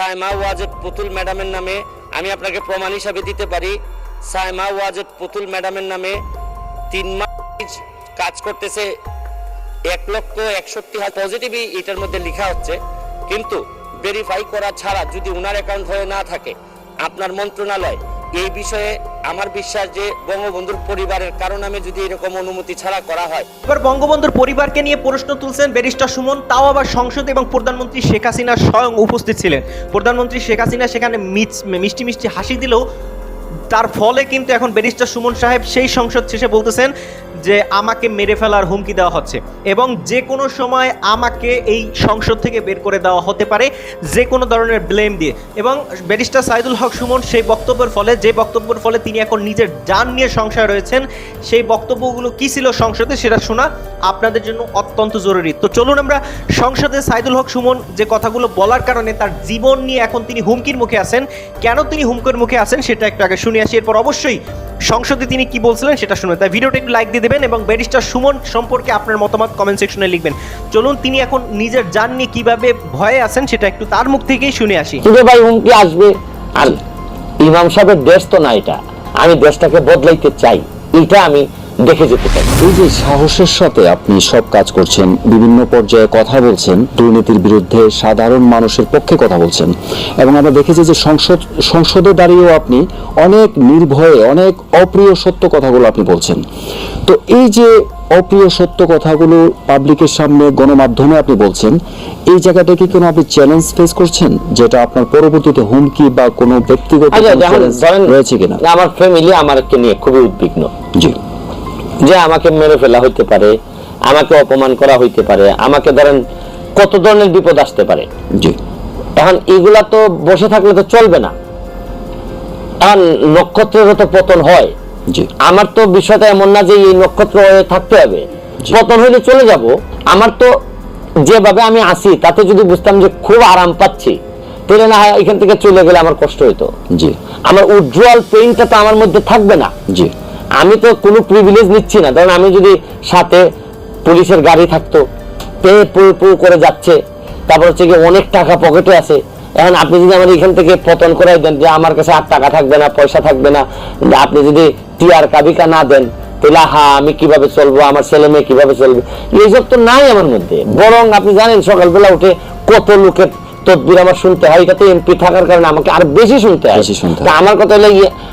সাইমা ওয়াজেদ পুতুল ম্যাডামের নামে আমি আপনাকে প্রমাণ হিসাবে দিতে পারি। সাইমা ওয়াজেদ পুতুল ম্যাডামের নামে তিন মাস কাজ করতেছে। এক লক্ষ একষট্টি হাজার পজিটিভই এটার মধ্যে লেখা হচ্ছে। কিন্তু ভেরিফাই করা ছাড়া যদি ওনার অ্যাকাউন্ট হয়ে না থাকে, আপনার মন্ত্রণালয় এই বিষয়ে আমার বিশ্বাস যে বঙ্গবন্ধুর পরিবারের কারণ আমি যদি এরকম অনুমতি ছাড়া করা হয়। এবার বঙ্গবন্ধুর পরিবারকে নিয়ে প্রশ্ন তুলছেন ব্যারিস্টার সুমন, তাও আবার সংসদ এবং প্রধানমন্ত্রী শেখ হাসিনা স্বয়ং উপস্থিত ছিলেন। প্রধানমন্ত্রী শেখ হাসিনা সেখানে মিষ্টি মিষ্টি হাসি দিলেও তার ফলে কিন্তু এখন ব্যারিস্টার সুমন সাহেব সেই সংসদ শেষে বলতেছেন যে আমাকে মেরে ফেলার হুমকি দেওয়া হচ্ছে এবং যে কোনো সময় আমাকে এই সংসদ থেকে বের করে দেওয়া হতে পারে যে কোনো ধরনের ব্লেম দিয়ে। এবং ব্যারিস্টার সাইদুল হক সুমন সেই বক্তব্যের ফলে, যে বক্তব্যের ফলে তিনি এখন নিজের যান নিয়ে সংশয় রয়েছেন, সেই বক্তব্যগুলো কি ছিল সংসদে সেটা শোনা আপনাদের জন্য অত্যন্ত জরুরি। তো চলুন আমরা সংসদে সাইদুল হক সুমন যে কথাগুলো বলার কারণে তার জীবন নিয়ে এখন তিনি হুমকির মুখে আছেন, কেন তিনি হুমকির মুখে আছেন সেটা একটু আগে শুনে। আসি। এরপর অবশ্যই সংসদে তিনি কি বলছিলেন সেটা শুনে তাই ভিডিওটা একটু লাইক দিয়ে দেবেন এবং ব্যারিস্টার সুমন সম্পর্কে আপনার মতামত কমেন্ট সেকশনে লিখবেন। চলুন, তিনি এখন নিজের যান নিয়ে কীভাবে ভয়ে আছেন সেটা একটু তার মুখ থেকেই শুনে আসি। কিন্তু ভাই, হুমকি আসবে? আর ইমাম সাহেবের দেশ তো না এটা। আমি দেশটাকে বদলাইতে চাই। এটা আমি দেখে যেতে চাই এই যে সাহসের সাথে আপনি সব কাজ করছেন বিভিন্ন পর্যায়ে কথা বলছেন দুর্নীতির বিরুদ্ধে সাধারণ মানুষের পক্ষে কথা বলছেন এবং আমরা দেখেছি যে সংসদ সংসদে দাঁড়িয়েও আপনি অনেক নির্ভয়ে অনেক অপ্রিয় সত্য কথাগুলো আপনি বলছেন। তো এই যে অপ্রিয় সত্য কথাগুলো পাবলিকের সামনে গণমাধ্যমে আপনি বলছেন এই জায়গাটা কি কোনো আপনি চ্যালেঞ্জ ফেস করছেন যেটা আপনার পরবর্তীতে হুমকি বা কোনো ব্যক্তিগত আচ্ছা রয়েছে কিনা? আমার ফ্যামিলি আমাকে নিয়ে খুবই উদ্বিগ্ন। জি। যে আমাকে মেরে ফেলা হইতে পারে আমাকে অপমান করা হইতে পারে আমাকে ধরেন কত ধরনের বিপদ আসতে পারে। জি। এখন এগুলা তো বসে থাকলে তো চলবে না। এখন নক্ষত্রেরও তো পতন হয়। জি। আমার তো বিষয়টা এমন না যে এই নক্ষত্র হয়ে থাকতে হবে। পতন হইলে চলে যাব। আমার তো যেভাবে আমি আসি তাতে যদি বুঝতাম যে খুব আরাম পাচ্ছি তাহলে না এখান থেকে চলে গেলে আমার কষ্ট হইতো। জি। আমার উজ্জ্বল পেইনটা তো আমার মধ্যে থাকবে না। জি। আমি তো কোনো প্রিভিলেজ নিচ্ছি না। ধরেন আমি যদি সাথে পুলিশের গাড়ি থাকতো, পে, পু পু করে যাচ্ছে, তারপর হচ্ছে গিয়ে অনেক টাকা পকেটে আছে। এখন আপনি যদি আমার এখান থেকে পতন করাই দেন, যে আমার কাছে আর টাকা থাকবে না, পয়সা থাকবে না আপনি যদি টিয়ার কাবিকা না দেন, তাহলে হা আমি কীভাবে চলবো, আমার ছেলে মেয়ে কীভাবে চলবে? এইসব তো নাই আমার মধ্যে। বরং আপনি জানেন সকালবেলা উঠে কত লোকের তদবির আমার শুনতে হয় এটাতে এমপি থাকার কারণে আমাকে আর বেশি শুনতে হয়। আমার কথা হলো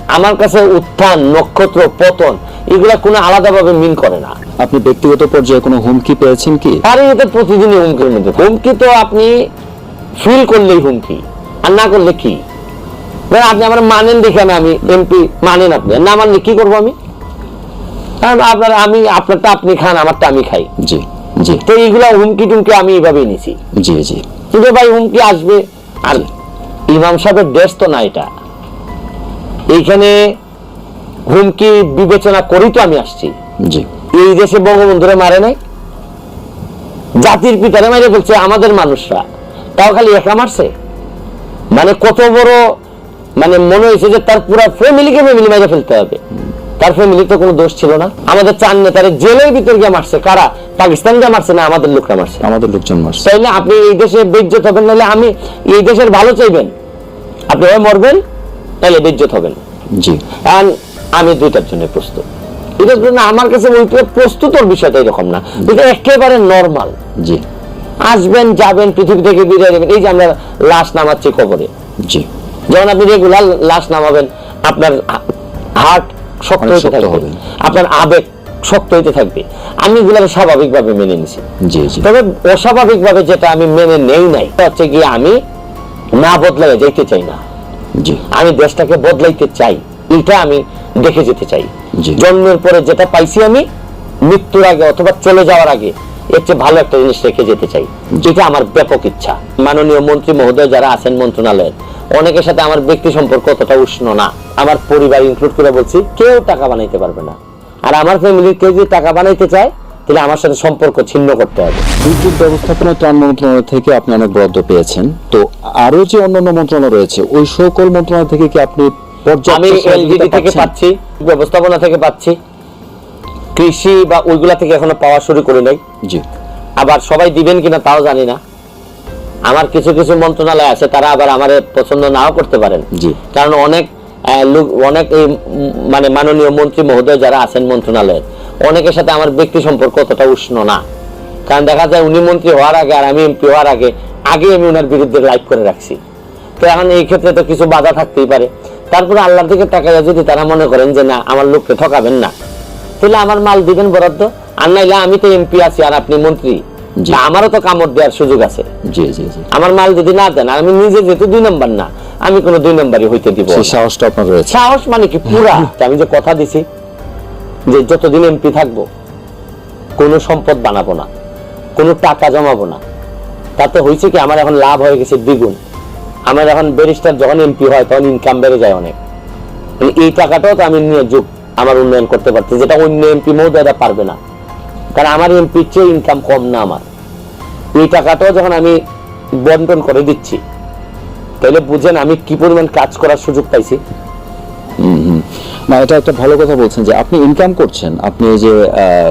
আমার কাছে উত্থান নক্ষত্র পতন এগুলা কোনো আলাদাভাবে মিন করে না। আপনি ব্যক্তিগত পর্যায়ে কোনো হুমকি পেয়েছেন কি? আর এটা প্রতিদিনই হুমকির মধ্যে হুমকি তো আপনি ফিল করলেই হুমকি আর না করলে কি? আপনি আমার মানেন দেখে আমি আমি এমপি মানেন আপনি না মানলে কি করব আমি? কারণ আপনার আমি আপনারটা আপনি খান আমারটা আমি খাই। জি। জি। তো এইগুলা হুমকি টুমকি আমি নিছি। জি জি। কিন্তু ভাই হুমকি আসবে আর ইমাম সাহেবের দেশ তো না এটা। এইখানে হুমকি বিবেচনা করেই তো আমি আসছি। জি। এই দেশে বঙ্গবন্ধুরে মারে নাই জাতির পিতারে মারে বলছে আমাদের মানুষরা। তাও খালি একা মারছে? মানে কত বড় মানে মনে হয়েছে যে তার পুরো ফ্যামিলিকে ফ্যামিলি মেরে ফেলতে হবে। তার ফ্যামিলি তো কোনো দোষ ছিল না। আমাদের চার নেতারে জেলের ভিতর গিয়ে মারছে। কারা? পাকিস্তানকে মারছে না আমাদের লোকরা মারছে? আমাদের লোকজন মারছে। তাইলে আপনি এই দেশে বেজ্জত হবেন নাহলে আমি এই দেশের ভালো চাইবেন। আপনি মরবেন তাহলে বেজ্জত হবেন। জি। কারণ আমি দুইটার জন্য প্রস্তুত। এটার জন্য আমার কাছে বলতে প্রস্তুতর বিষয়টা এরকম না। এটা একেবারে নর্মাল জি। আসবেন যাবেন পৃথিবী থেকে বিদায় নেবেন। এই যে আমরা লাশ নামাচ্ছি কবরে। জি। যখন আপনি রেগুলার লাশ নামাবেন আপনার হার্ট শক্ত হতে থাকবে। হবে। আপনার আবেগ শক্ত হইতে থাকবে। আমি এগুলো স্বাভাবিকভাবে মেনে নিছি। জি জি। তবে অস্বাভাবিকভাবে যেটা আমি মেনে নেই নাই হচ্ছে গিয়ে আমি না বদলাই যাইতে চাই না। জি। আমি দেশটাকে বদলাইতে চাই এটা আমি দেখে যেতে চাই। জন্মের পরে যেটা পাইছি আমি মৃত্যুর আগে অথবা চলে যাওয়ার আগে এর চেয়ে ভালো একটা জিনিস রেখে যেতে চাই। যেটা আমার ব্যাপক ইচ্ছা। মাননীয় মন্ত্রী মহোদয় যারা আছেন মন্ত্রণালয়ের অনেকের সাথে আমার ব্যক্তি সম্পর্ক অতটা উষ্ণ না। আমার পরিবার ইনক্লুড করে বলছি কেউ টাকা বানাইতে পারবে না। আর আমার ফ্যামিলির কেউ যদি টাকা বানাইতে চায় তাহলে আমার সাথে সম্পর্ক ছিন্ন করতে হবে। দুর্যোগ ব্যবস্থাপনা ত্রাণ মন্ত্রণালয় থেকে আপনি অনেক বরাদ্দ পেয়েছেন। তো আরও যে অন্যান্য মন্ত্রণালয় রয়েছে ওই সকল মন্ত্রণালয় থেকে কি আপনি আমি এলজিডি থেকে পাচ্ছি ব্যবস্থাপনা থেকে পাচ্ছি। কৃষি বা ওইগুলা থেকে এখনও পাওয়া শুরু করি নাই। জি। আবার সবাই দিবেন কিনা তাও জানি না। আমার কিছু কিছু মন্ত্রণালয় আছে তারা আবার আমার পছন্দ নাও করতে পারেন। জি। কারণ অনেক লোক অনেক এই মানে মাননীয় মন্ত্রী মহোদয় যারা আছেন মন্ত্রণালয়ে অনেকের সাথে আমার ব্যক্তি সম্পর্ক অতটা উষ্ণ না। কারণ দেখা যায় উনি মন্ত্রী হওয়ার আগে আর আমি এমপি হওয়ার আগে আগে আমি ওনার বিরুদ্ধে লাইভ করে রাখছি। তো এখন এই ক্ষেত্রে তো কিছু বাধা থাকতেই পারে। তারপরে আল্লাহর দিকে তাকাইয়া যদি তারা মনে করেন যে না আমার লোককে ঠকাবেন না তাহলে আমার মাল দিবেন বরাদ্দ। আর নাইলে আমি তো এমপি আছি আর আপনি মন্ত্রী। আমারও তো কামড় দেওয়ার সুযোগ আছে। জি জি জি। আমার মাল যদি না দেন আমি নিজে যেহেতু দুই নম্বর না আমি কোনো দুই নম্বরই হইতে দিব সাহসটা আপনার রয়েছে। সাহস মানে কি পুরা? আমি যে কথা দিছি যে যতদিন এমপি থাকব কোনো সম্পদ বানাবো না কোনো টাকা জমাবো না। তাতে হয়েছে কি আমার এখন লাভ হয়ে গেছে দ্বিগুণ। আমার এখন ব্যারিস্টার যখন এমপি হয় তখন ইনকাম বেড়ে যায় অনেক। মানে এই টাকাটাও তো আমি নিয়ে যোগ আমার উন্নয়ন করতে পারছি যেটা অন্য এমপি মহোদয়রা পারবে না। কারণ আমার এমপির চেয়ে ইনকাম কম না আমার। এই টাকাটাও যখন আমি বন্টন করে দিচ্ছি তাহলে বুঝেন আমি কি পরিমাণ কাজ করার সুযোগ পাইছি। হুম, হুম। না এটা একটা ভালো কথা বলছেন যে আপনি ইনকাম করছেন আপনি যে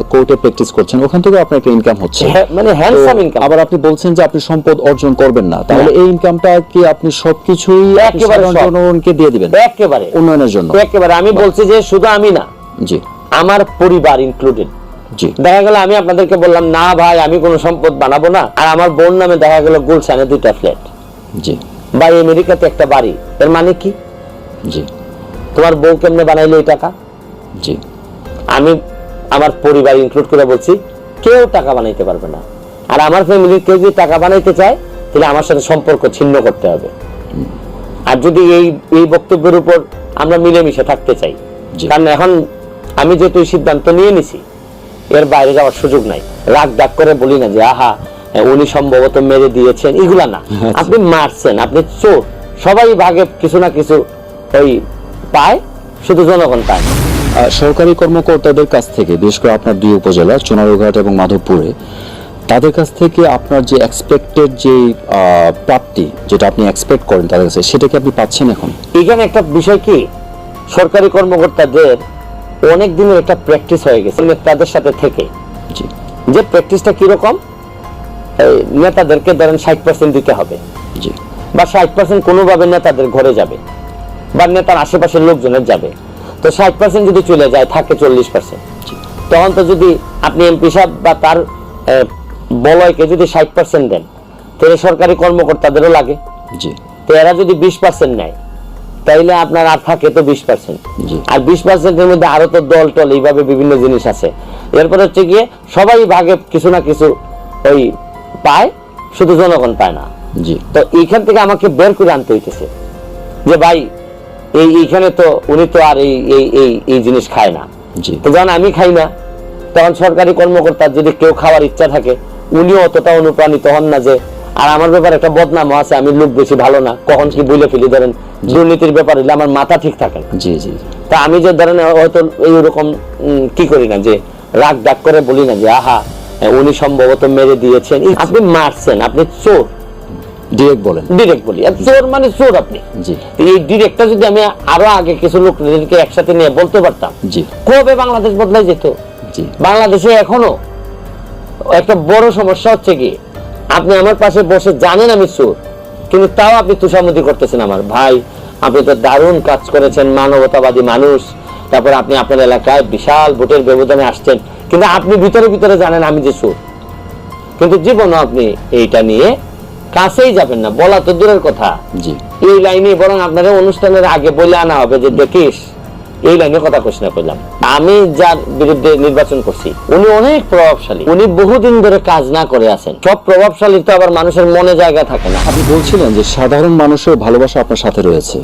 কোর্টে প্র্যাকটিস করছেন ওখান থেকে আপনার একটা ইনকাম হচ্ছে। হ্যাঁ, মানে হ্যান্ডসাম ইনকাম আবার আপনি বলছেন যে আপনি সম্পদ অর্জন করবেন না তাহলে এই ইনকামটা কি আপনি সবকিছুই একেবারে। জনগণকে দিয়ে দিবেন? একেবারে। উন্নয়নের জন্য। একেবারে। আমি বলছি যে শুধু আমি না জি। আমার পরিবার ইনক্লুডেড দেখা গেল আমি আপনাদেরকে বললাম না ভাই আমি কোনো সম্পদ বানাবো না। আর আমার বোন নামে দেখা গেল গুলশানে দুইটা ফ্ল্যাট। জি। বা আমেরিকাতে একটা বাড়ি। এর মানে কি? জি। তোমার বউ কেমনে বানাইলো এই টাকা? জি। আমি আমার পরিবার ইনক্লুড করে বলছি কেউ টাকা বানাইতে পারবে না। আর আমার ফ্যামিলির কেউ যদি টাকা বানাইতে চায় তাহলে আমার সাথে সম্পর্ক ছিন্ন করতে হবে। আর যদি এই এই বক্তব্যের উপর আমরা মিলেমিশে থাকতে চাই কারণ এখন আমি যেহেতু সিদ্ধান্ত নিয়ে নিছি এর বাইরে যাওয়ার সুযোগ নাই। রাগ ডাক করে বলি না যে আহা উনি সম্ভবত মেরে দিয়েছেন। এগুলা না। আপনি মারছেন আপনি চোর। সবাই ভাগে কিছু না কিছু ওই পায় শুধু জনগণ পায়। সরকারি কর্মকর্তাদের কাছ থেকে বিশেষ করে আপনার দুই উপজেলা চুনারুঘাট এবং মাধবপুরে তাদের কাছ থেকে আপনার যে এক্সপেক্টেড যে প্রাপ্তি যেটা আপনি এক্সপেক্ট করেন তাদের কাছে সেটা কি আপনি পাচ্ছেন এখন? এখানে একটা বিষয় কি? সরকারি কর্মকর্তাদের অনেক দিনের একটা প্র্যাকটিস হয়ে গেছে নেতাদের সাথে থেকে। যে প্র্যাকটিসটা কীরকম এই নেতাদেরকে ধরেন ষাট পার্সেন্ট দিতে হবে। জি। বা ষাট পার্সেন্ট কোনোভাবে নেতাদের ঘরে যাবে বা নেতার আশেপাশের লোকজনের যাবে। তো ষাট পার্সেন্ট যদি চলে যায় থাকে চল্লিশ পার্সেন্ট তখন তো যদি আপনি এমপি সাহেব বা তার বলয়কে যদি ষাট পার্সেন্ট দেন তাহলে সরকারি কর্মকর্তাদেরও লাগে। জি। তো এরা যদি বিশ পার্সেন্ট নেয় তাইলে আপনার আর থাকে তো বিশ পার্সেন্ট আর বিশ পার্সেন্টের মধ্যে আরও তো দল টল এইভাবে বিভিন্ন জিনিস আছে। এরপর হচ্ছে গিয়ে সবাই ভাগে কিছু না কিছু ওই পায় শুধু জনগণ পায় না। জি। তো এইখান থেকে আমাকে বের করে আনতে হইতেছে। যে ভাই এই এইখানে তো উনি তো আর এই এই এই এই জিনিস খায় না। তো যখন আমি খাই না তখন সরকারি কর্মকর্তার যদি কেউ খাওয়ার ইচ্ছা থাকে উনিও অতটা অনুপ্রাণিত হন না যে আর আমার ব্যাপারে একটা বদনাম আছে আমি লোক বেশি ভালো না। কখন কি বলে ফেলি? ধরেন দুর্নীতির ব্যাপার হলে আমার মাথা ঠিক থাকে। না জি জি। তা আমি যে ধরেন হয়তো এইরকম কি করি না যে রাগ ডাক করে বলি না যে আহা উনি সম্ভবত মেরে দিয়েছেন। আপনি মারছেন আপনি চোর। ডিরেক্ট বলেন। ডিরেক্ট বলি আর চোর মানে চোর আপনি। জি। এই ডিরেক্টটা যদি আমি আরও আগে কিছু লোকদেরকে একসাথে নিয়ে বলতে পারতাম জি। কবে বাংলাদেশ বদলাই যেত? জি। বাংলাদেশে এখনও একটা বড় সমস্যা হচ্ছে কি আপনি আমার পাশে বসে জানেন আমি চোর কিন্তু তাও আপনি তুষামতি করতেছেন আমার। ভাই আপনি তো দারুণ কাজ করেছেন মানবতাবাদী মানুষ। তারপর আপনি আপনার এলাকায় বিশাল ভোটের ব্যবধানে আসছেন কিন্তু আপনি ভিতরে ভিতরে জানেন আমি যে চোর। কিন্তু জীবনও আপনি এইটা নিয়ে কাছেই যাবেন না বলা তো দূরের কথা। জি। এই লাইনে বরং আপনার অনুষ্ঠানের আগে বলে আনা হবে যে দেখিস এই লাইনে কথা না করলাম আমি যার বিরুদ্ধে নির্বাচন করছি, উনি অনেক প্রভাবশালী। উনি বহুদিন ধরে কাজ না করে আছেন। সব প্রভাবশালী তো আবার মানুষের মনে জায়গা থাকে না। আপনি বলছিলেন যে সাধারণ মানুষের ভালোবাসা আপনার সাথে রয়েছে।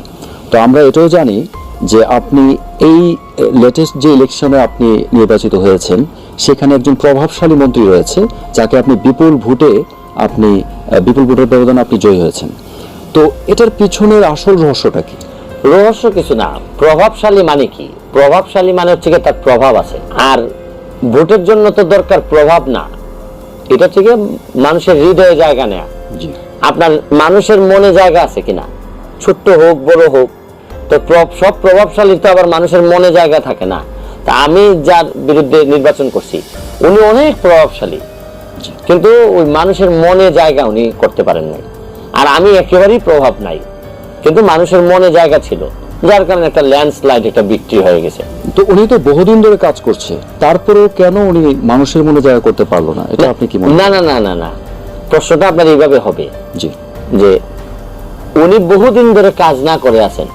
তো আমরা এটাও জানি যে আপনি এই লেটেস্ট যে ইলেকশনে আপনি নির্বাচিত হয়েছেন, সেখানে একজন প্রভাবশালী মন্ত্রী রয়েছে, যাকে আপনি বিপুল ভোটে আপনি বিপুল ভোটের ব্যবধানে আপনি জয়ী হয়েছেন। তো এটার পিছনের আসল রহস্যটা কি? রহস্য কিছু না। প্রভাবশালী মানে কি? প্রভাবশালী মানে হচ্ছে তার প্রভাব আছে। আর ভোটের জন্য তো দরকার প্রভাব না। এটা থেকে মানুষের হৃদয়ে জায়গা নেয়া। আপনার মানুষের মনে জায়গা আছে কিনা? ছোট্ট হোক বড় হোক তো সব প্রভাবশালী তো আবার মানুষের মনে জায়গা থাকে না। তা আমি যার বিরুদ্ধে নির্বাচন করছি উনি অনেক প্রভাবশালী। কিন্তু ওই মানুষের মনে জায়গা উনি করতে পারেন নাই। আর আমি একেবারেই প্রভাব নাই। কিন্তু মানুষের মনে জায়গা ছিল যার কারণে একটা ল্যান্ডস্লাইড একটা বিক্রি হয়ে গেছে। তো উনি তো বহুদিন ধরে কাজ করছে তারপরেও কেন উনি মানুষের মনে জায়গা করতে পারল না? এটা আপনি কি মনে না না না না না। প্রশ্নটা আপনার এইভাবে হবে জি। যে উনি বহুদিন ধরে কাজ না করে আছেন।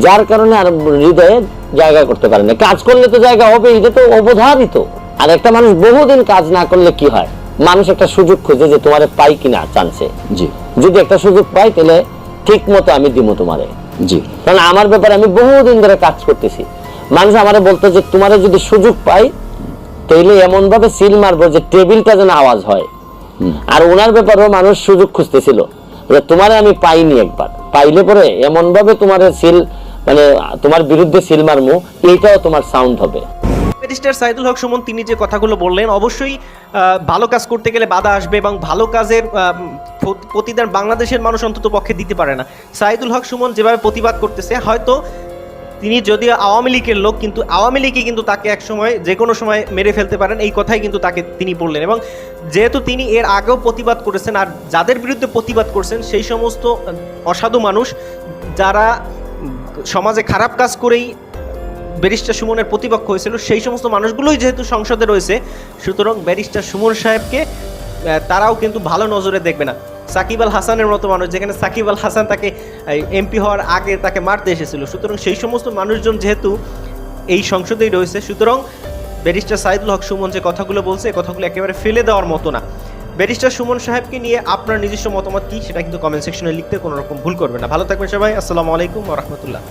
যার কারণে আর হৃদয়ে জায়গা করতে পারেন না। কাজ করলে তো জায়গা হবে এটা তো অবধারিত। আর একটা মানুষ বহুদিন কাজ না করলে কি হয়? মানুষ একটা সুযোগ খুঁজে যে তোমারে পাই কিনা চান্সে জি। যদি একটা সুযোগ পাই তাহলে ঠিক মতো আমি দিব তোমারে। জি। কারণ আমার ব্যাপারে আমি বহুদিন ধরে কাজ করতেছি। মানুষ আমারে বলতো যে তোমারে যদি সুযোগ পাই তাইলে এমন ভাবে সিল মারবো যে টেবিলটা যেন আওয়াজ হয়। আর ওনার ব্যাপারেও মানুষ সুযোগ খুঁজতেছিল। যে তোমারে আমি পাইনি একবার। পাইলে পরে এমন ভাবে তোমার সিল মানে তোমার বিরুদ্ধে সিল মারমু এইটাও তোমার সাউন্ড হবে। ব্যারিস্টার সাইদুল হক সুমন, তিনি যে কথাগুলো বললেন, অবশ্যই ভালো কাজ করতে গেলে বাধা আসবে এবং ভালো কাজের প্রতিদান বাংলাদেশের মানুষ অন্তত পক্ষে দিতে পারে না। সাইদুল হক সুমন যেভাবে প্রতিবাদ করতেছে, হয়তো তিনি যদিও আওয়ামী লীগের লোক, কিন্তু আওয়ামী লীগই কিন্তু তাকে এক সময় যে কোনো সময় মেরে ফেলতে পারেন, এই কথাই কিন্তু তাকে তিনি বললেন। এবং যেহেতু তিনি এর আগেও প্রতিবাদ করেছেন, আর যাদের বিরুদ্ধে প্রতিবাদ করছেন, সেই সমস্ত অসাধু মানুষ, যারা সমাজে খারাপ কাজ করেই ব্যারিস্টার সুমনের প্রতিপক্ষ হয়েছিল। সেই সমস্ত মানুষগুলোই যেহেতু সংসদে রয়েছে, সুতরাং ব্যারিস্টার সুমন সাহেবকে তারাও কিন্তু ভালো নজরে দেখবে না। সাকিব আল হাসানের মতো মানুষ, যেখানে সাকিব আল হাসান তাকে এমপি হওয়ার আগে তাকে মারতে এসেছিল। সুতরাং সেই সমস্ত মানুষজন যেহেতু এই সংসদেই রয়েছে, সুতরাং ব্যারিস্টার সাইদুল হক সুমন যে কথাগুলো বলছে কথাগুলো একেবারে ফেলে দেওয়ার মতো না। ব্যারিস্টার সুমন সাহেবকে নিয়ে আপনার নিজস্ব মতামত কি, সেটা কিন্তু কমেন্ট সেকশনে লিখতে কোনো রকম ভুল করবে না। ভালো থাকবেন সবাই, আসসালামু আলাইকুম রহমতুল্লাহ।